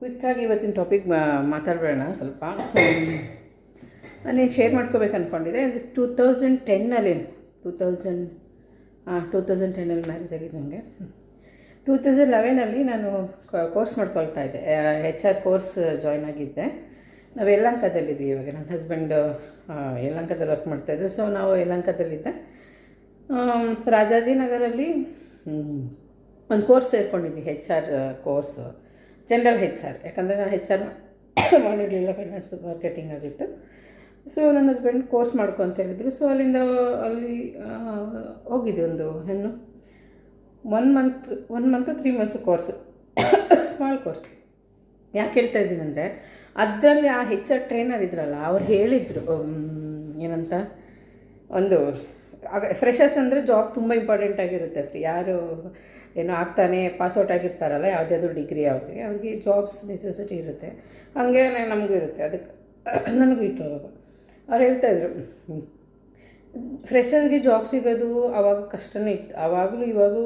ಕ್ವಿಕ್ಕಾಗಿ ಇವತ್ತಿನ ಟಾಪಿಕ್ ಮಾತಾಡಬೇಡ ಸ್ವಲ್ಪ. ನಾನೇನು ಶೇರ್ ಮಾಡ್ಕೋಬೇಕು ಅಂದ್ಕೊಂಡಿದ್ದೆ ಅಂದರೆ ಟೂ ತೌಸಂಡ್ ಟೆನ್ನಲ್ಲಿ ಟೂ ತೌಸಂಡ್ ಟೂ ತೌಸಂಡ್ ಟೆನ್ನಲ್ಲಿ ಮ್ಯಾರೇಜ್ ಆಗಿದೆ ನನಗೆ ಟೂ ತೌಸಂಡ್ ಲೆವೆನಲ್ಲಿ ನಾನು ಕೋರ್ಸ್ ಮಾಡ್ಕೊಳ್ತಾ ಇದ್ದೆ. ಹೆಚ್ ಆರ್ ಕೋರ್ಸ್ ಜಾಯ್ನ್ ಆಗಿದ್ದೆ. ನಾವು ಯಲಹಂಕದಲ್ಲಿದ್ದೀವಿ ಇವಾಗ. ನನ್ನ ಹಸ್ಬೆಂಡು ಯಲ್ಲಂಕದಲ್ಲಿ ವರ್ಕ್ ಮಾಡ್ತಾಯಿದ್ರು ಸೊ ನಾವು ಯಲಂಕದಲ್ಲಿದ್ದೆ ರಾಜಾಜಿನಗರಲ್ಲಿ ಒಂದು course ಸೇರ್ಕೊಂಡಿದ್ವಿ H R course general H R ಯಾಕಂದರೆ ನಾನು ಹೆಚ್ ಆರ್ ಮಾಡಿರಲಿಲ್ಲ ಫೈನಾನ್ಸ್ ಮಾರ್ಕೆಟಿಂಗ್ ಆಗಿತ್ತು. ಸೊ ನನ್ನ ಹಸ್ಬೆಂಡ್ ಕೋರ್ಸ್ ಮಾಡ್ಕೊ ಅಂತ ಹೇಳಿದ್ರು. ಸೊ ಅಲ್ಲಿಂದ, ಅಲ್ಲಿ ಹೋಗಿದ್ದೆ ಒಂದು ಹೆಣ್ಣು. One month one month three months course small course ಯಾಕೆ ಹೇಳ್ತಾ ಇದ್ದೀನಿ ಅಂದರೆ, ಅದರಲ್ಲಿ ಆ ಹೆಚ್ ಆರ್ ಟ್ರೈನರ್ ಇದ್ರಲ್ಲ, ಅವ್ರು ಹೇಳಿದರು ಏನಂತ, ಒಂದು, ಆಗ ಫ್ರೆಶರ್ಸ್ ಅಂದರೆ ಜಾಬ್ ತುಂಬ ಇಂಪಾರ್ಟೆಂಟ್ ಆಗಿರುತ್ತೆ. ಯಾರು ಏನೋ ಆಗ್ತಾನೆ ಪಾಸ್ಔಟ್ ಆಗಿರ್ತಾರಲ್ಲ ಯಾವುದಾದ್ರು ಡಿಗ್ರಿ ಅವ್ರಿಗೆ ಅವ್ರಿಗೆ ಜಾಬ್ಸ್ ನೆಸೆಸಿಟಿ ಇರುತ್ತೆ. ಹಂಗೆ ನಮಗೂ ಇರುತ್ತೆ. ಅದಕ್ಕೆ ನನಗೂ ಇತ್ತು ಅವ್ರು ಹೇಳ್ತಾಯಿದ್ರು ಫ್ರೆಶರ್ಗೆ ಜಾಬ್ ಸಿಗೋದು ಆವಾಗ ಕಷ್ಟನೇ ಇತ್ತು. ಆವಾಗಲೂ ಇವಾಗೂ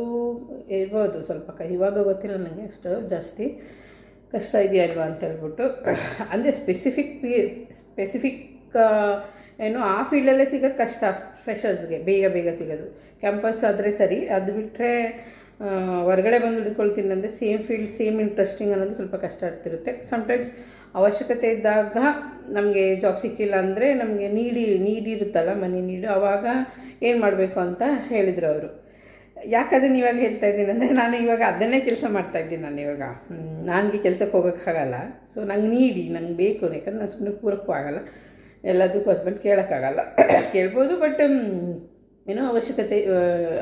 ಇರ್ಬೋದು ಸ್ವಲ್ಪ ಕ, ಇವಾಗ ಗೊತ್ತಿಲ್ಲ ನನಗೆ ಅಷ್ಟು ಜಾಸ್ತಿ ಕಷ್ಟ ಇದೆಯಲ್ವಾ ಅಂತ ಹೇಳ್ಬಿಟ್ಟು, ಅಂದರೆ ಸ್ಪೆಸಿಫಿಕ್ ಪಿ ಸ್ಪೆಸಿಫಿಕ್ ಏನು ಆ ಫೀಲ್ಡಲ್ಲೇ ಸಿಗೋದು ಕಷ್ಟ ಫ್ರೆಷರ್ಸ್ಗೆ ಬೇಗ ಬೇಗ ಸಿಗೋದು. ಕ್ಯಾಂಪಸ್ ಆದರೆ ಸರಿ, ಅದು ಬಿಟ್ಟರೆ ಹೊರಗಡೆ ಬಂದು ಹಿಡ್ಕೊಳ್ತೀನಿ ಅಂದರೆ ಸೇಮ್ ಫೀಲ್ಡ್ ಸೇಮ್ ಇಂಟ್ರೆಸ್ಟಿಂಗ್ ಅನ್ನೋದು ಸ್ವಲ್ಪ ಕಷ್ಟ ಆಗ್ತಿರುತ್ತೆ. ಸಮ್ಟೈಮ್ಸ್ ಅವಶ್ಯಕತೆ ಇದ್ದಾಗ ನಮಗೆ ಜಾಬ್ ಸಿಕ್ಕಿಲ್ಲ ಅಂದರೆ ನಮಗೆ ನೀಡಿ ನೀಡಿರುತ್ತಲ್ಲ ಮನಿ ನೀಡು. ಆವಾಗ ಏನು ಮಾಡಬೇಕು ಅಂತ ಹೇಳಿದರು ಅವರು. ಯಾಕಂದರೆ ಇವಾಗ ಹೇಳ್ತಾ ಇದ್ದೀನಿ ಅಂದರೆ ನಾನು ಇವಾಗ ಅದನ್ನೇ ಕೆಲಸ ಮಾಡ್ತಾ ಇದ್ದೀನಿ ನಾನು ಇವಾಗ. ನನಗೆ ಕೆಲಸಕ್ಕೆ ಹೋಗೋಕ್ಕಾಗಲ್ಲ ಸೊ ನಂಗೆ ನೀಡಿ, ನಂಗೆ ಬೇಕು ಯಾಕಂದ್ರೆ ನಾನು ಸುಮ್ಮನೆ ಕೂರಕ್ಕೂ ಆಗೋಲ್ಲ. ಎಲ್ಲದಕ್ಕೂ ಹಸ್ಬೆಂಡ್ ಕೇಳೋಕ್ಕಾಗಲ್ಲ. ಕೇಳ್ಬೋದು ಬಟ್ ಏನೋ ಅವಶ್ಯಕತೆ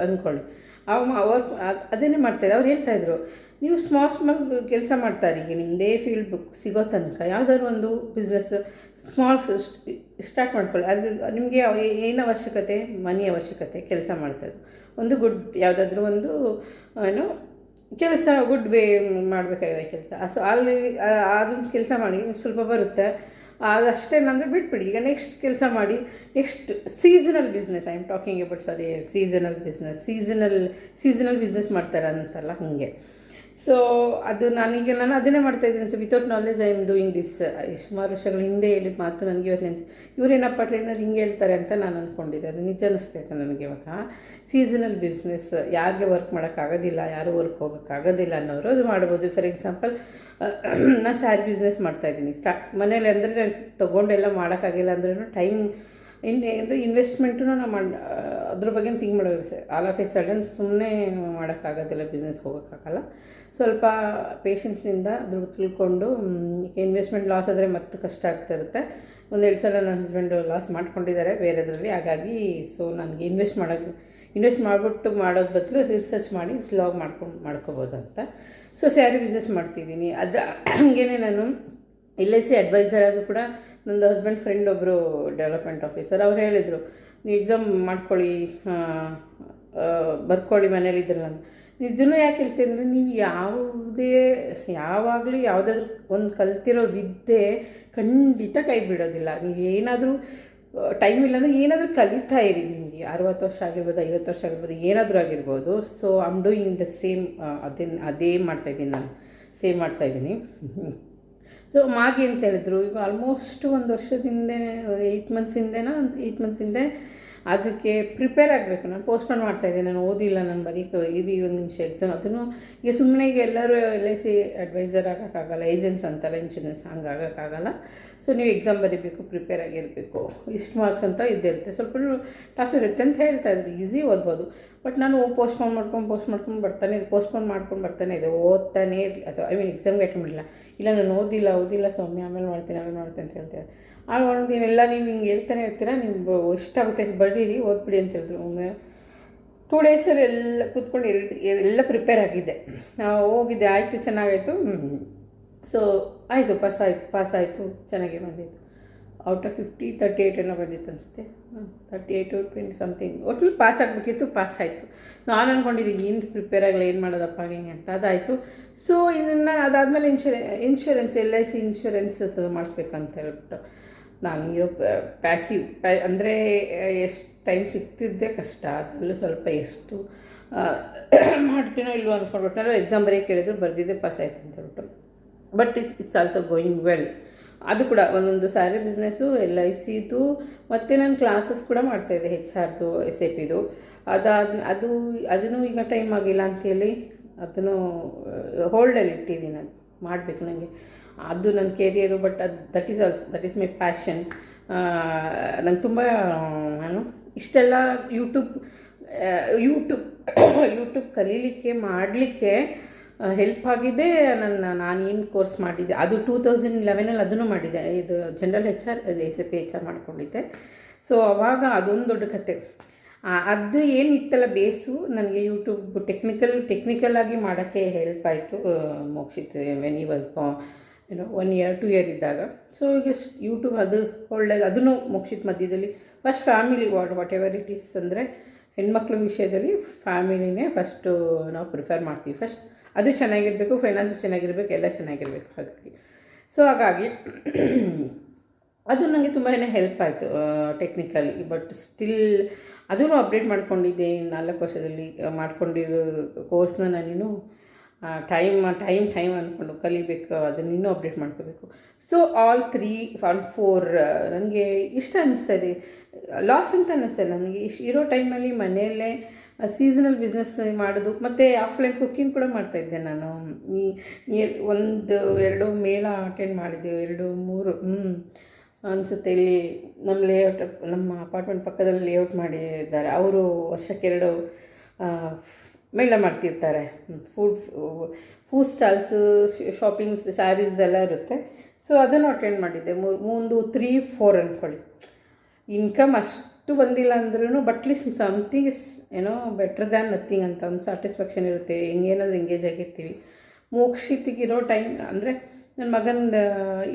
ಅಂದ್ಕೊಳ್ಳಿ ಅವ ಅವ್ರು ಅದ್- ಅದನ್ನೇ ಮಾಡ್ತಾಯಿದ್ದೆ ಅವ್ರು ಹೇಳ್ತಾಯಿದ್ರು ನೀವು ಸ್ಮಾಲ್ ಸ್ಮಾಲ್ ಕೆಲಸ ಮಾಡ್ತಾರೆ ಈಗ ನಿಮ್ಮದೇ ಫೀಲ್ಡ್ ಬುಕ್ ಸಿಗೋ ತನಕ ಯಾವುದಾದ್ರು ಒಂದು ಬಿಸ್ನೆಸ್ ಸ್ಮಾಲ್ ಸ್ಟಾರ್ಟ್ ಮಾಡ್ಕೊಳ್ಳಿ. ಅದು ನಿಮಗೆ ಏನು ಅವಶ್ಯಕತೆ? ಮನಿ ಅವಶ್ಯಕತೆ ಕೆಲಸ ಮಾಡ್ತಾರೆ ಒಂದು ಗುಡ್ ಯಾವುದಾದ್ರೂ ಒಂದು, ಏನು, ಕೆಲಸ ಗುಡ್ ವೇ ಮಾಡಬೇಕಾಗಿದೆ ಕೆಲಸ. ಸೊ ಅಲ್ಲಿ ಅದೊಂದು ಕೆಲಸ ಮಾಡಿ, ಸ್ವಲ್ಪ ಬರುತ್ತೆ. ಅದಷ್ಟೇ ಅಂದರೆ ಬಿಟ್ಬಿಡಿ. ಈಗ ನೆಕ್ಸ್ಟ್ ಕೆಲಸ ಮಾಡಿ next seasonal business I am talking about sorry seasonal business seasonal seasonal business ಮಾಡ್ತಾರೆ ಅಂತಲ್ಲ ಹಾಗೆ. ಸೊ ಅದು ನನಗೆ ನಾನು ಅದನ್ನೇ ಮಾಡ್ತಾ ಇದ್ದೀನಿ. So without knowledge I am doing this ಸುಮಾರು ವರ್ಷಗಳ ಹಿಂದೆ ಹೇಳಿದ ಮಾತು ನನಗೆ ಇವತ್ತು ನೆನ್ಸಿ ಇವರೇನಪ್ಪ ಟ್ರೈನರ್ ಹಿಂಗೆ ಹೇಳ್ತಾರೆ ಅಂತ ನಾನು ಅಂದ್ಕೊಂಡಿದ್ದೆ ಅದು ನಿಜ ಅನ್ನಿಸ್ತೈತೆ ನನಗೆ ಇವಾಗ. ಸೀಸನಲ್ ಬಿಸ್ನೆಸ್ ಯಾರಿಗೆ ವರ್ಕ್ ಮಾಡೋಕ್ಕಾಗೋದಿಲ್ಲ ಯಾರು ವರ್ಕ್ ಹೋಗೋಕ್ಕಾಗೋದಿಲ್ಲ ಅನ್ನೋರು ಅದು ಮಾಡ್ಬೋದು. ಫಾರ್ ಎಕ್ಸಾಂಪಲ್ ನಾನು ಸ್ಯಾರಿ ಬಿಸ್ನೆಸ್ ಮಾಡ್ತಾಯಿದ್ದೀನಿ ಸ್ಟಾ ಮನೇಲಿ ಅಂದರೆ ನಾನು ತೊಗೊಂಡೆಲ್ಲ ಮಾಡೋಕ್ಕಾಗಿಲ್ಲ ಅಂದ್ರೂ ಟೈಮ್ ಇನ್ನು ಅಂದರೆ ಇನ್ವೆಸ್ಟ್ಮೆಂಟು ನಾನು ಮಾಡಿ ಅದ್ರ ಬಗ್ಗೆ ಥಿಂಕ್ ಮಾಡೋದು ಆಲ್ ಆಫ್ ಎ ಸಡನ್ ಸುಮ್ಮನೆ ಮಾಡೋಕ್ಕಾಗೋದಿಲ್ಲ ಬಿಸ್ನೆಸ್ ಹೋಗೋಕ್ಕಾಗಲ್ಲ ಸ್ವಲ್ಪ ಪೇಷನ್ಸಿಂದ ಅದ್ರ ತಿಳ್ಕೊಂಡು ಇನ್ವೆಸ್ಟ್ಮೆಂಟ್ ಲಾಸ್ ಆದರೆ ಮತ್ತೆ ಕಷ್ಟ ಆಗ್ತಾ ಇರುತ್ತೆ. ಒಂದೆರಡು ಸಲ ನನ್ನ ಹಸ್ಬೆಂಡು ಲಾಸ್ ಮಾಡ್ಕೊಂಡಿದ್ದಾರೆ, ಬೇರೆದ್ರಲ್ಲಿ. ಹಾಗಾಗಿ ಸೊ ನನಗೆ ಇನ್ವೆಸ್ಟ್ ಮಾಡೋದು ಇನ್ವೆಸ್ಟ್ ಮಾಡಿಬಿಟ್ಟು ಮಾಡೋದು ಬದಲು ರಿಸರ್ಚ್ ಮಾಡಿ ಸ್ಲಾಗ್ ಮಾಡ್ಕೊಂಡು, ಮಾಡ್ಕೋಬೋದು ಅಂತ. ಸೊ ಸ್ಯಾರಿ ಬಿಸ್ನೆಸ್ ಮಾಡ್ತಿದ್ದೀನಿ. ಅದು, ಹಾಗೇನೆ ನಾನು ಎಲ್ ಐ ಸಿ ಅಡ್ವೈಸರ್ ಆಗಿ ಕೂಡ ನಂದು ಹಸ್ಬೆಂಡ್ ಫ್ರೆಂಡ್ ಒಬ್ಬರು ಡೆವಲಪ್ಮೆಂಟ್ ಆಫೀಸರ್ ಅವ್ರು ಹೇಳಿದರು ನೀವು ಎಕ್ಸಾಮ್ ಮಾಡ್ಕೊಳ್ಳಿ ಬರ್ಕೊಳ್ಳಿ ಮನೇಲಿ ಇದ್ರಲ್ಲ ಇದನ್ನು ಯಾಕೆ ಹೇಳ್ತೀನಿ ಅಂದರೆ ನೀವು ಯಾವುದೇ, ಯಾವಾಗಲೂ ಯಾವುದಾದ್ರೂ ಒಂದು ಕಲ್ತಿರೋ ವಿದ್ಯೆ ಖಂಡಿತ ಕೈ ಬಿಡೋದಿಲ್ಲ. ನೀವು ಏನಾದರೂ ಟೈಮ್ ಇಲ್ಲಾಂದರೆ ಏನಾದರೂ ಕಲಿತಾ ಇರಿ. ನಿಮಗೆ ಅರುವತ್ತು ವರ್ಷ ಆಗಿರ್ಬೋದು, ಐವತ್ತು ವರ್ಷ ಆಗಿರ್ಬೋದು, ಏನಾದರೂ ಆಗಿರ್ಬೋದು. So I'm doing the same ಅದೇ ಅದೇ ಮಾಡ್ತಾಯಿದ್ದೀನಿ ನಾನು. ಸೇಮ್ ಮಾಡ್ತಾಯಿದ್ದೀನಿ ಸೊ ಮಾಗಿ ಅಂತ ಹೇಳಿದ್ರು. ಈಗ ಆಲ್ಮೋಸ್ಟ್ ಒಂದು ವರ್ಷದಿಂದ ಏಯ್ಟ್ ಮಂತ್ಸ್ ಏಯ್ಟ್ ಮಂತ್ಸ್ ಹಿಂದೆ ಅದಕ್ಕೆ ಪ್ರಿಪೇರ್ ಆಗಬೇಕು. ನಾನು ಪೋಸ್ಟ್ಪೋನ್ ಮಾಡ್ತಾಯಿದ್ದೆ ನಾನು ಓದಿಲ್ಲ. ನಾನು ಬರೀ ಇದು ಒಂದು ನಿಮಿಷ ಎಕ್ಸಾಮ್ ಅದನ್ನು ಈಗ ಸುಮ್ಮನೆ ಈಗ ಎಲ್ಲರೂ ಎಲ್ ಐ ಸಿ ಅಡ್ವೈಸರ್ ಆಗೋಕ್ಕಾಗಲ್ಲ. ಏಜೆನ್ಸ್ ಅಂತಾರೆ. ಇನ್ಶೂರೆನ್ಸ್ ಹಂಗೆ ಆಗೋಕ್ಕಾಗಲ್ಲ. ಸೊ ನೀವು ಎಕ್ಸಾಮ್ ಬರೀಬೇಕು ಪ್ರಿಪೇರ್ ಆಗಿರಬೇಕು. ಇಷ್ಟು ಮಾರ್ಕ್ಸ್ ಅಂತ ಇದ್ದಿರುತ್ತೆ ಸ್ವಲ್ಪ ಟಫ್ ಇರುತ್ತೆ ಅಂತ ಹೇಳ್ತಾ ಇದ್ರು. ಈಸಿ ಓದ್ಬೋದು. ಬಟ್ ನಾನು ಪೋಸ್ಟ್ಪೋನ್ ಮಾಡ್ಕೊಂಡು ಪೋಸ್ಟ್ ಮಾಡ್ಕೊಂಡು ಬರ್ತಾನೆ ಇದು. ಪೋಸ್ಟ್ಪೋನ್ ಮಾಡ್ಕೊಂಡು ಬರ್ತಾನೆ ಇದೆ. ಓದ್ತಾನೆ ಅಥವಾ ಐ ಮೀನ್ ಎಕ್ಸಾಮ್ಗೆ ಅಟೆಂಡ್ ಮಾಡಿಲ್ಲ. ಇಲ್ಲ, ನಾನು ಓದಿಲ್ಲ ಓದಿಲ್ಲ, ಸ್ವಾಮಿ, ಆಮೇಲೆ ಮಾಡ್ತೀನಿ ಆಮೇಲೆ ಮಾಡ್ತೀನಿ ಅಂತ ಹೇಳ್ತಾರೆ ಆಗ ಎಲ್ಲ ನೀವು ಹಿಂಗೆ ಹೇಳ್ತಾನೆ ಇರ್ತೀರ, ನೀವು ಇಷ್ಟಾಗುತ್ತೆ ಬರೀರಿ, ಓದ್ಬಿಡಿ ಅಂತ ಹೇಳಿದ್ರು. ಅವನು ಟೂ ಡೇಸಲ್ಲಿ ಎಲ್ಲ ಕೂತ್ಕೊಂಡು ಎಲ್ಲ ಪ್ರಿಪೇರ್ ಆಗಿದ್ದೆ. ಹೋಗಿದ್ದೆ, ಆಯಿತು, ಚೆನ್ನಾಗಾಯಿತು. ಸೊ ಆಯಿತು ಪಾಸ್ ಆಯಿತು ಪಾಸ್ ಆಯಿತು, ಚೆನ್ನಾಗಿ ಬಂದಿತ್ತು. Out of fifty thirty eight ಏನೋ ಬಂದಿತ್ತು ಅನಿಸುತ್ತೆ. ತರ್ಟಿ ಏಯ್ಟು ಟ್ವೆಂಟಿ ಸಮಥಿಂಗ್ ಒಟ್ಟು ಪಾಸ್ ಆಗಬೇಕಿತ್ತು ಪಾಸ್ ಆಯಿತು. ನಾನು ಅಂದ್ಕೊಂಡಿದ್ದೀನಿ ಏನು ಪ್ರಿಪೇರ್ ಆಗಲಿ ಏನು ಮಾಡೋದಪ್ಪ, ಹಿಂಗೆ ಅಂತ. ಅದಾಯಿತು. ಸೊ ಇನ್ನು ಅದಾದಮೇಲೆ insure insurance L I C insurance ಮಾಡಿಸ್ಬೇಕಂತ ಹೇಳ್ಬಿಟ್ಟು. ನಾನು ಇರೋ ಪ್ಯಾಸಿವ್ ಪ್ಯಾ ಅಂದರೆ ಎಷ್ಟು ಟೈಮ್ ಸಿಕ್ತಿದ್ದೆ ಕಷ್ಟ. ಅದರಲ್ಲೂ ಸ್ವಲ್ಪ ಎಷ್ಟು ಮಾಡ್ತೀನೋ ಇಲ್ವೋ ಅಂದ್ಕೊಂಡ್ಬಿಟ್ಟು ನಾನು ಎಕ್ಸಾಮ್ ಬರೀ ಕೇಳಿದ್ರು ಬರೆದಿದ್ದೆ ಪಾಸ್ ಆಯ್ತು ಅಂತ ಹೇಳ್ಬಿಟ್ಟು but it's it's also going well ಅದು ಕೂಡ ಒಂದೊಂದು ಸ್ಯಾರಿ ಬಿಸ್ನೆಸ್ಸು ಎಲ್ ಐ ಸಿದು ಮತ್ತು ನಾನು ಕ್ಲಾಸಸ್ ಕೂಡ ಮಾಡ್ತಾಯಿದ್ದೆ ಹೆಚ್ ಆರ್ದು ಎಸ್ ಎ ಪಿದು ಅದಾದ, ಅದು, ಅದನ್ನು ಈಗ ಟೈಮ್ ಆಗಿಲ್ಲ ಅಂತೇಳಿ ಅದನ್ನು ಹೋಲ್ಡಲ್ಲಿ ಇಟ್ಟಿದ್ದೀನಿ ಅದು ಮಾಡಬೇಕು ನನಗೆ ಅದು ನನ್ನ ಕೆರಿಯರು ಬಟ್ ಅದು that is also that is my passion ನಂಗೆ ತುಂಬ ನಾನು ಇಷ್ಟೆಲ್ಲ ಯೂಟ್ಯೂಬ್ ಯೂಟ್ಯೂಬ್ ಯೂಟ್ಯೂಬ್ ಕಲೀಲಿಕ್ಕೆ, ಮಾಡಲಿಕ್ಕೆ ಹೆಲ್ಪ್ ಆಗಿದೆ ನನ್ನ, ನಾನು ಏನು ಕೋರ್ಸ್ ಮಾಡಿದ್ದೆ. ಅದು ಟೂ ತೌಸಂಡ್ ಲೆವೆನಲ್ಲಿ ಅದನ್ನು ಮಾಡಿದ್ದೆ. ಇದು general H R S A P H R ಮಾಡ್ಕೊಂಡಿದ್ದೆ. ಸೊ ಅವಾಗ ಅದೊಂದು ದೊಡ್ಡ ಕತೆ. ಅದು ಏನಿತ್ತಲ್ಲ ಬೇಸು, ನನಗೆ ಯೂಟ್ಯೂಬ್ ಟೆಕ್ನಿಕಲ್ ಟೆಕ್ನಿಕಲ್ ಆಗಿ ಮಾಡೋಕ್ಕೆ ಹೆಲ್ಪ್ ಆಯಿತು ಮೋಕ್ಷಿತ್ ವೆನ್ ಈ ವಾಸ್ ಬಾ ಏನೋ ಒನ್ ಇಯರ್ ಟು ಇಯರ್ ಇದ್ದಾಗ. ಸೊ ಈಗ ಯೂಟ್ಯೂಬ್ ಅದು ಒಳ್ಳೆ, ಅದನ್ನು ಮೋಕ್ಷಿತ್ ಮಧ್ಯದಲ್ಲಿ first family what whatever it is ಅಂದರೆ, ಹೆಣ್ಮಕ್ಳ ವಿಷಯದಲ್ಲಿ ಫ್ಯಾಮಿಲಿನೇ ಫಸ್ಟು ನಾವು ಪ್ರಿಫರ್ ಮಾಡ್ತೀವಿ. ಫಸ್ಟ್ ಅದು ಚೆನ್ನಾಗಿರಬೇಕು ಫೈನಾನ್ಸ್ ಚೆನ್ನಾಗಿರಬೇಕು, ಎಲ್ಲ ಚೆನ್ನಾಗಿರಬೇಕು, ಹಾಗಾಗಿ. ಸೊ ಹಾಗಾಗಿ ಅದು ನನಗೆ ತುಂಬಾ ಹೆಲ್ಪ್ ಆಯಿತು ಟೆಕ್ನಿಕಲಿ ಬಟ್ ಸ್ಟಿಲ್ ಅದನ್ನು ಅಪ್ಡೇಟ್ ಮಾಡ್ಕೊಂಡಿದ್ದೆ ನಾಲ್ಕು ವರ್ಷದಲ್ಲಿ ಮಾಡ್ಕೊಂಡಿರೋ ಕೋರ್ಸ್ನ ನಾನಿನ್ನು ಟೈಮ್ ಟೈಮ್ ಟೈಮ್ ಅಂದ್ಕೊಂಡು ಕಲಿಬೇಕು, ಅದನ್ನ ಇನ್ನೂ ಅಪ್ಡೇಟ್ ಮಾಡ್ಕೋಬೇಕು. So all three one four ನನಗೆ ಇಷ್ಟ ಅನ್ನಿಸ್ತದೆ ಲಾಸ್ ಅಂತ ಅನ್ನಿಸ್ತದೆ ನನಗೆ ಇಷ್ಟು ಇರೋ ಟೈಮಲ್ಲಿ ಮನೆಯಲ್ಲೇ ಸೀಸನಲ್ ಬಿಸ್ನೆಸ್ ಮಾಡೋದು, ಮತ್ತು ಆಫ್ಲೈನ್ ಕುಕ್ಕಿಂಗ್ ಕೂಡ ಮಾಡ್ತಾಯಿದ್ದೆ ನಾನು. ಈ- ಒಂದು, ಎರಡು ಮೇಳ ಅಟೆಂಡ್ ಮಾಡಿದ್ದೆ, ಎರಡು, ಮೂರು ಹ್ಞೂ ಅನಿಸುತ್ತೆ. ಇಲ್ಲಿ ನಮ್ಮ ಲೇಔಟ್ ನಮ್ಮ ಅಪಾರ್ಟ್ಮೆಂಟ್ ಪಕ್ಕದಲ್ಲಿ ಲೇಔಟ್ ಮಾಡಿದ್ದಾರೆ. ಅವರು ವರ್ಷಕ್ಕೆರಡು ಎರಡು ಮೇಳ ಮಾಡ್ತಿರ್ತಾರೆ. ಫುಡ್ ಫೂಡ್ ಸ್ಟಾಲ್ಸು ಶಾಪಿಂಗ್ಸ್ ಸ್ಯಾರೀಸ್ದೆಲ್ಲ ಇರುತ್ತೆ. ಸೊ ಅದನ್ನು ಅಟೆಂಡ್ ಮಾಡಿದ್ದೆ. ಒಂದು ತ್ರೀ ಫೋರ್ ಅಂದ್ಕೊಳ್ಳಿ ಇನ್ಕಮ್ ಅಷ್ಟು ಬಂದಿಲ್ಲ ಅಂದ್ರೂ ಬಟ್ ಲೀಸ್ಟ್ ಸಮಥಿಂಗ್ ಇಸ್ ಏನೋ ಬೆಟ್ರ್ ದ್ಯಾನ್ ನಥಿಂಗ್ ಅಂತ ಒಂದು ಸ್ಯಾಟಿಸ್ಫ್ಯಾಕ್ಷನ್ ಇರುತ್ತೆ. ಹೆಂಗೇನಾದ್ರು ಎಂಗೇಜ್ ಆಗಿರ್ತೀವಿ. ಮೋಕ್ಷಿತಿಗಿರೋ ಟೈಮ್ ಅಂದರೆ ನನ್ನ ಮಗನ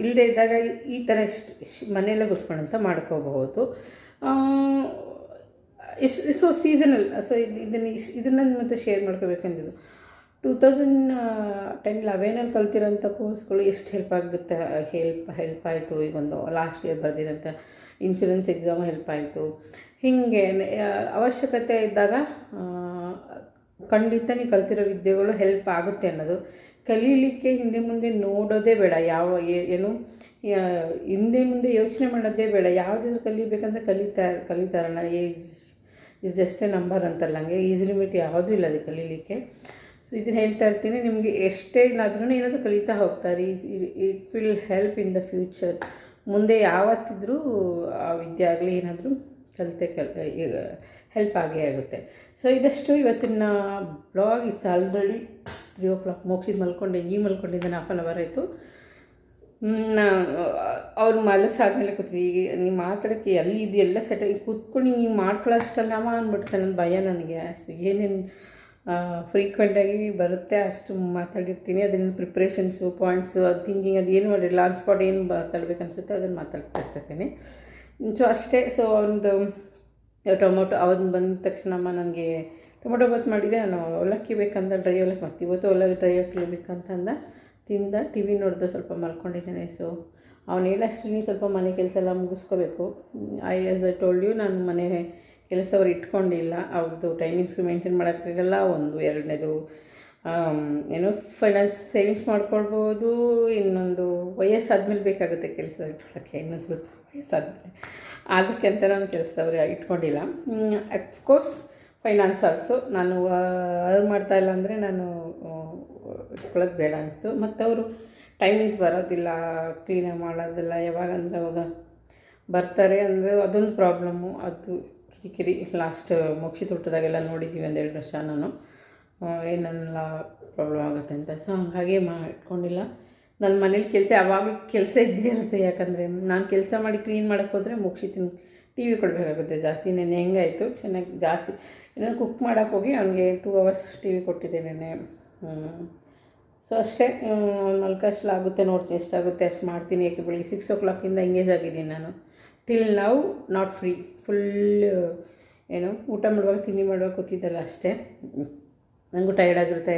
ಇಲ್ಲದೆ ಇದ್ದಾಗ ಈ ಥರ ಇಷ್ಟು ಮನೆಯಲ್ಲೇ ಕೂತ್ಕೊಂಡಂತ ಮಾಡ್ಕೋಬಹುದು. ಇಸ್ ಸೊ ಸೀಸನಲ್ ಸೊ ಇದನ್ನು ಇದನ್ನು ಮತ್ತೆ ಶೇರ್ ಮಾಡ್ಕೋಬೇಕಂದಿದ್ದು. ಟೂ ತೌಸಂಡ್ ಟೆನ್ ಲೆವೆನಲ್ಲಿ ಕಲ್ತಿರೋಂಥ ಕೋರ್ಸ್ಗಳು ಎಷ್ಟು ಹೆಲ್ಪ್ ಆಗುತ್ತೆ? ಹೆಲ್ಪ್ ಹೆಲ್ಪ್ ಆಯಿತು. ಈಗೊಂದು ಲಾಸ್ಟ್ ಇಯರ್ ಬರೆದಿದಂಥ ಇನ್ಶೂರೆನ್ಸ್ ಎಕ್ಸಾಮ್ ಹೆಲ್ಪ್ ಆಯಿತು. ಹೀಗೆ ಅವಶ್ಯಕತೆ ಇದ್ದಾಗ ಖಂಡಿತ ನೀವು ಕಲ್ತಿರೋ ವಿದ್ಯೆಗಳು ಹೆಲ್ಪ್ ಆಗುತ್ತೆ ಅನ್ನೋದು ಕಲೀಲಿಕ್ಕೆ ಹಿಂದೆ ಮುಂದೆ ನೋಡೋದೇ ಬೇಡ. ಯಾವ ಏನು ಹಿಂದೆ ಮುಂದೆ ಯೋಚನೆ ಮಾಡೋದೇ ಬೇಡ. ಯಾವುದಾದ್ರು ಕಲಿಬೇಕಂದ್ರೆ ಕಲಿತಾ ಕಲಿತಾರಣ age is just a number ಅಂತಲ್ಲ. ಹಂಗೆ ಈಜ್ ಲಿಮಿಟ್ ಯಾವುದೂ ಇಲ್ಲ ಅದು ಕಲೀಲಿಕ್ಕೆ. ಸೊ ಇದನ್ನು ಹೇಳ್ತಾ ಇರ್ತೀನಿ. ನಿಮಗೆ ಎಷ್ಟೇ ಇಲ್ಲಾದ್ರೂ ಏನಾದರೂ ಕಲಿತಾ ಹೋಗ್ತಾರೆ. It will help in the future ಮುಂದೆ ಯಾವತ್ತಿದ್ರೂ ಆ ವಿದ್ಯೆ ಆಗಲಿ ಏನಾದರೂ ಕಲಿತೆ, ಕಲ್ ಹೆಲ್ಪ್ ಆಗೇ ಆಗುತ್ತೆ. ಸೊ ಇದಷ್ಟು ಇವತ್ತಿನ blog it's already three o'clock ಮುಗಿಸಿದ್ ಮಲ್ಕೊಂಡೆ ಈ ಮಲ್ಕೊಂಡಿದ್ದೆ ಹಾಫ್ ಆನ್ ಅವರ್ ಆಯಿತು. ನಾ, ಅವ್ರು ಮಲಸಾದ್ಮೇಲೆ ಕೂತ್ವಿ ಈಗ ನೀವು ಮಾತಾಡೋಕ್ಕೆ ಎಲ್ಲಿ ಇದೆಲ್ಲ ಸೆಟ್ ಕೂತ್ಕೊಂಡು ಹಿಂಗೆ ಮಾಡ್ಕೊಳ್ಳೋ ಅಷ್ಟಲ್ಲ ಅಮ್ಮ ಅಂದ್ಬಿಡ್ತಾನೆ ನನ್ನ ಭಯ ನನಗೆ. ಅಷ್ಟು ಏನೇನು ಫ್ರೀಕ್ವೆಂಟಾಗಿ ಬರುತ್ತೆ ಅಷ್ಟು ಮಾತಾಡಿರ್ತೀನಿ ಅದನ್ನು ಪ್ರಿಪ್ರೇಷನ್ಸು ಪಾಯಿಂಟ್ಸು ಅದು ಥಿಂಕಿಂಗ್ ಅದು ಏನು ಮಾಡಿ ಆನ್ ಸ್ಪಾಟ್ ಏನು ಮಾತಾಡ್ಬೇಕು ಅನ್ಸುತ್ತೆ ಅದನ್ನು ಮಾತಾಡ್ತಾ ಇರ್ತೀನಿ ಸೊ ಅಷ್ಟೇ. ಸೊ ಒಂದು ಟೊಮೊಟೊ, ಅವನು ಬಂದ ತಕ್ಷಣ ಅಮ್ಮ ನನಗೆ ಟೊಮೊಟೊ ಬಾತ್ ಮಾಡಿದೆ, ನಾನು ಅವಲಕ್ಕಿ ಬೇಕಂದ ಡ್ರೈ ಅವಲಕ್ಕಿ ಮತ್ತು ಇವತ್ತು ಅವಲಕ್ಕಿ ಡ್ರೈ ಅವಲಕ್ಕಿ ಬೇಕಂತಂದ ತಿಂದ ಟಿ ವಿ ನೋಡ್ದೆ ಸ್ವಲ್ಪ ಮಲ್ಕೊಂಡಿದ್ದೇನೆ. ಸೊ ಅವ್ನು ಹೇಳಷ್ಟರಲ್ಲಿ ಸ್ವಲ್ಪ ಮನೆ ಕೆಲಸ ಎಲ್ಲ ಮುಗಿಸ್ಕೋಬೇಕು. I as I told you ನಾನು ಮನೆ ಕೆಲಸ ಅವ್ರು ಇಟ್ಕೊಂಡಿಲ್ಲ. ಅವ್ರದ್ದು ಟೈಮಿಂಗ್ಸು ಮೇಂಟೈನ್ ಮಾಡೋಕ್ಕಾಗಲ್ಲ. ಒಂದು ಎರಡನೇದು ಏನೋ ಫೈನಾನ್ಸ್ ಸೇವಿಂಗ್ಸ್ ಮಾಡ್ಕೊಳ್ಬೋದು. ಇನ್ನೊಂದು ವಯಸ್ಸಾದ್ಮೇಲೆ ಬೇಕಾಗುತ್ತೆ ಕೆಲಸ ಇಟ್ಕೊಳ್ಳೋಕ್ಕೆ ಇನ್ನೊಂದು ಸ್ವಲ್ಪ ವಯಸ್ಸಾದ್ಮೇಲೆ. ಅದಕ್ಕೆ ಅಂತ ನಾನು ಕೆಲಸದವ್ರು ಇಟ್ಕೊಂಡಿಲ್ಲ. ಅಫ್ಕೋರ್ಸ್ ಫೈನಾನ್ಸ್ ಆಲ್ಸೋ ನಾನು ಅದು ಮಾಡ್ತಾ ಇಲ್ಲ ಅಂದರೆ ನಾನು ಇಟ್ಕೊಳ್ಳೋದು ಬೇಡ ಅನಿಸ್ತು. ಮತ್ತು ಅವರು ಟೈಮಿಂಗ್ಸ್ ಬರೋದಿಲ್ಲ ಕ್ಲೀನಾಗಿ ಮಾಡೋದಿಲ್ಲ. ಯಾವಾಗ ಅಂದರೆ ಅವಾಗ ಬರ್ತಾರೆ ಅಂದರೆ ಅದೊಂದು ಪ್ರಾಬ್ಲಮ್ಮು ಅದು ಕಿರಿಕಿರಿ ಲಾಸ್ಟ್ ಮೋಕ್ಷಿ ತೊಟ್ಟದಾಗೆಲ್ಲ ನೋಡಿದ್ದೀವಿ ಎರಡು ವರ್ಷ ನಾನು. ಏನೆಲ್ಲ ಪ್ರಾಬ್ಲಮ್ ಆಗುತ್ತೆ ಅಂತ. ಸೊ ಹಾಗಾಗಿ ಮಾ ಇಟ್ಕೊಂಡಿಲ್ಲ ನನ್ನ ಮನೇಲಿ ಕೆಲಸ ಯಾವಾಗಲೂ ಕೆಲಸ ಇದ್ದೇ ಇರುತ್ತೆ. ಯಾಕಂದರೆ ನಾನು ಕೆಲಸ ಮಾಡಿ ಕ್ಲೀನ್ ಮಾಡೋಕ್ಕೆ ಹೋದರೆ ಮುಗಿಸಿತೀನಿ ಟಿ ವಿ ಕೊಡಬೇಕಾಗುತ್ತೆ. ಜಾಸ್ತಿ ನೆನ್ನೆ ಹೆಂಗಾಯಿತು? ಚೆನ್ನಾಗಿ ಜಾಸ್ತಿ ಏನೋ ಕುಕ್ ಮಾಡೋಕ್ಕೆ ಹೋಗಿ ಅವನಿಗೆ ಟೂ ಅವರ್ಸ್ ಟಿ ವಿ ಕೊಟ್ಟಿದ್ದೆ ನೆನ್ನೆ. ಸೊ ಅಷ್ಟೇ ಮಲ್ಕಷ್ಟು ಆಗುತ್ತೆ ನೋಡ್ತೀನಿ. ಎಷ್ಟಾಗುತ್ತೆ ಅಷ್ಟು ಮಾಡ್ತೀನಿ. ಯಾಕೆ ಬೆಳಿಗ್ಗೆ ಸಿಕ್ಸ್ ಓ ಕ್ಲಾಕಿಂದ ಎಂಗೇಜ್ ಆಗಿದ್ದೀನಿ ನಾನು. ಟಿಲ್ ನಾವು ನಾಟ್ ಫ್ರೀ ಫುಲ್ ಏನು, ಊಟ ಮಾಡುವಾಗ, ತಿಂಡಿ ಮಾಡುವಾಗ ಕೂತಿದ್ದಲ್ಲ ಅಷ್ಟೇ. ನನಗೂ ಟೈರ್ಡ್ ಆಗಿರುತ್ತೆ.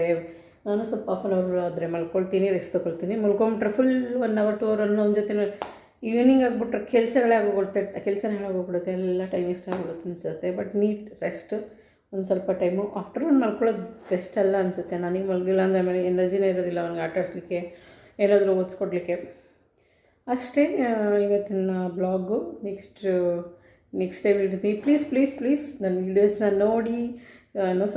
ನಾನು ಸ್ವಲ್ಪ ಹಾಫ್ ಆನ್ ಅವರ್ ಆದರೆ ಮಲ್ಕೊಳ್ತೀನಿ ರೆಸ್ಟ್ ತೊಗೊಳ್ತೀನಿ. ಮಲ್ಕೊಂಬಿಟ್ರೆ full one hour two hour ಅನ್ನೋ ಜೊತೆ ಈವ್ನಿಂಗ್ ಆಗಿಬಿಟ್ರೆ ಕೆಲಸಗಳೇ ಆಗೋಗ್ಬಿಡುತ್ತೆ ಕೆಲಸನೇ ಆಗೋಗ್ಬಿಡುತ್ತೆ, ಎಲ್ಲ ಟೈಮ್ ಇಷ್ಟ ಆಗ್ಬಿಡುತ್ತೆ ಅನಿಸುತ್ತೆ. ಬಟ್ ನೀಟ್ ರೆಸ್ಟ್ ಒಂದು ಸ್ವಲ್ಪ ಟೈಮು ಆಫ್ಟರ್ನೂನ್ ಮಲ್ಕೊಳ್ಳೋದು ಬೆಸ್ಟ್ ಅಲ್ಲ ಅನಿಸುತ್ತೆ. ನನಗೆ ಮಲಗಿಲ್ಲ ಅಂದರೆ ಆಮೇಲೆ ಎನರ್ಜಿನೇ ಇರೋದಿಲ್ಲ ಅವ್ನಿಗೆ ಆಟ ಆಡಿಸ್ಲಿಕ್ಕೆ, ಏನಾದರೂ ಓದಿಸ್ಕೊಡ್ಲಿಕ್ಕೆ. ಅಷ್ಟೇ ಇವತ್ತಿನ ಬ್ಲಾಗು. ನೆಕ್ಸ್ಟ್ ನೆಕ್ಸ್ಟ್ ಟೈಮ್ ಇಡ್ತೀನಿ. ಪ್ಲೀಸ್ ಪ್ಲೀಸ್ ಪ್ಲೀಸ್ ನನ್ನ ವೀಡಿಯೋಸ್ನ ನೋಡಿ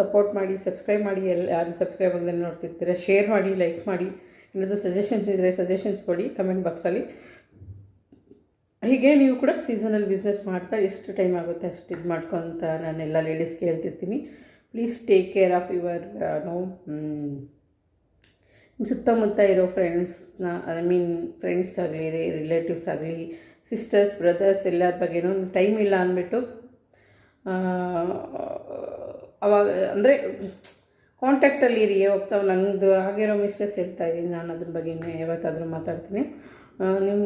ಸಪೋರ್ಟ್ ಮಾಡಿ ಸಬ್ಸ್ಕ್ರೈಬ್ ಮಾಡಿ. ಎಲ್ಲ ಯಾರು ಸಬ್ಸ್ಕ್ರೈಬ್ ಆಗದೆ ನೋಡ್ತಿರ್ತೀರ ಶೇರ್ ಮಾಡಿ ಲೈಕ್ ಮಾಡಿ. ಏನಾದರೂ ಸಜೆಷನ್ಸ್ ಇದ್ದರೆ ಸಜೆಷನ್ಸ್ ಕೊಡಿ ಕಮೆಂಟ್ ಬಾಕ್ಸಲ್ಲಿ ಹೀಗೆ ನೀವು ಕೂಡ ಸೀಸನಲ್ ಬಿಸ್ನೆಸ್ ಮಾಡ್ತಾ ಎಷ್ಟು ಟೈಮ್ ಆಗುತ್ತೆ ಅಷ್ಟು ಇದು ಮಾಡ್ಕೊತ ನಾನೆಲ್ಲ ladies ಹೇಳ್ತಿರ್ತೀನಿ please take care of your no ಸುತ್ತಮುತ್ತ ಇರೋ ಫ್ರೆಂಡ್ಸ್ನ ಐ ಮೀನ್ ಫ್ರೆಂಡ್ಸ್ ಆಗಲಿ ರಿಲೇಟಿವ್ಸ್ ಆಗಲಿ ಸಿಸ್ಟರ್ಸ್ ಬ್ರದರ್ಸ್ ಎಲ್ಲರ ಬಗ್ಗೆನೂ ಟೈಮ್ ಇಲ್ಲ ಅಂದ್ಬಿಟ್ಟು ಅವಾಗ, ಅಂದರೆ ಕಾಂಟ್ಯಾಕ್ಟಲ್ಲಿ ಇರಿ ಹೋಗ್ತಾ ನಂದು ಆಗಿರೋ ಮಿಸ್ಟೇಕ್ಸ್ ಹೇಳ್ತಾ ಇದ್ದೀನಿ, ನಾನು ಅದ್ರ ಬಗ್ಗೆ ಯಾವತ್ತಾದರೂ ಮಾತಾಡ್ತೀನಿ. ನಿಮ್ಮ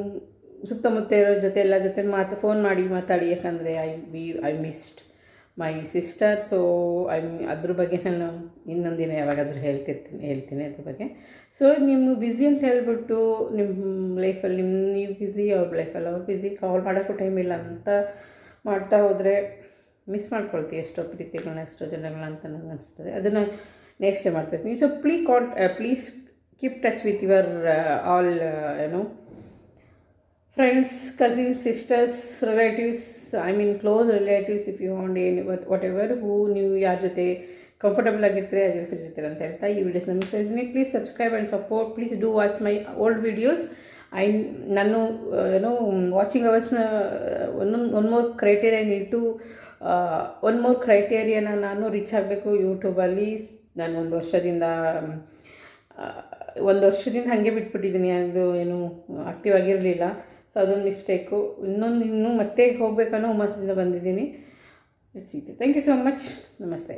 ಸುತ್ತಮುತ್ತ ಇರೋ ಜೊತೆ ಎಲ್ಲ ಜೊತೆ ಮಾತು ಫೋನ್ ಮಾಡಿ ಮಾತಾಡಿ, ಯಾಕಂದರೆ I we I missed my sister so I ಅದ್ರ ಬಗ್ಗೆ ನಾನು ಇನ್ನೊಂದು ದಿನ ಯಾವಾಗಾದರೂ ಹೇಳ್ತಿರ್ತೀನಿ, ಹೇಳ್ತೀನಿ ಅದ್ರ ಬಗ್ಗೆ. ಸೊ ನಿಮ್ಮ ಬ್ಯುಸಿ ಅಂತ ಹೇಳ್ಬಿಟ್ಟು ನಿಮ್ಮ ಲೈಫಲ್ಲಿ ನಿಮ್ಮ ನೀವು ಬ್ಯುಸಿ ಅವ್ರ ಲೈಫಲ್ಲಿ ಅವ್ರು ಬ್ಯುಸಿ ಕಾಲ್ ಮಾಡೋಕ್ಕೂ ಟೈಮ್ ಇಲ್ಲ ಅಂತ ಮಾಡ್ತಾ ಹೋದರೆ ಮಿಸ್ ಮಾಡ್ಕೊಳ್ತೀವಿ ಎಷ್ಟೋ ಪ್ರೀತಿಗಳನ್ನ, ಎಷ್ಟೋ ಜನಗಳನ್ನ ಅಂತ ನನಗೆ ಅನಿಸ್ತದೆ. ಅದನ್ನು ನೆಕ್ಸ್ಟ್ ಮಾಡ್ತಿರ್ತೀನಿ. So plea cot please keep touch with your all ಏನೋ friends cousins sisters relatives I mean close relatives if you want ಏನು ವಾಟ್ ಎವರ್ ಹೂ ನೀವು ಯಾರ ಜೊತೆ ಕಂಫರ್ಟಬಲ್ ಆಗಿರ್ತೀರಿ, ಯಾರ ಜೊತೆ ಇರ್ತೀರ ಅಂತ ಹೇಳ್ತಾ ಈ ವಿಡಿಯೋಸ್ ನಮಗೆ need please subscribe and support please do watch my old videos I ನಾನು ಏನೋ ವಾಚಿಂಗ್ ಅವರ್ಸ್ನ ಒಂದೊಂದು one more criteria need to one more ಕ್ರೈಟೇರಿಯಾನ ನಾನು ರೀಚ್ ಆಗಬೇಕು ಯೂಟ್ಯೂಬಲ್ಲಿ ನಾನು ಒಂದು ವರ್ಷದಿಂದ ಒಂದು ವರ್ಷದಿಂದ ಹಾಗೆ ಬಿಟ್ಬಿಟ್ಟಿದ್ದೀನಿ. ಅದು ಏನು ಆಕ್ಟಿವ್ ಆಗಿರಲಿಲ್ಲ. ಸೊ ಅದೊಂದು ಮಿಸ್ಟೇಕು ಇನ್ನೊಂದು ಇನ್ನೂ ಮತ್ತೆ ಹೋಗ್ಬೇಕನ್ನೋ ಹುಮಾಸದಿಂದ ಬಂದಿದ್ದೀನಿ. ಸೀತೆ ಥ್ಯಾಂಕ್ ಯು ಸೊ ಮಚ್ ನಮಸ್ತೆ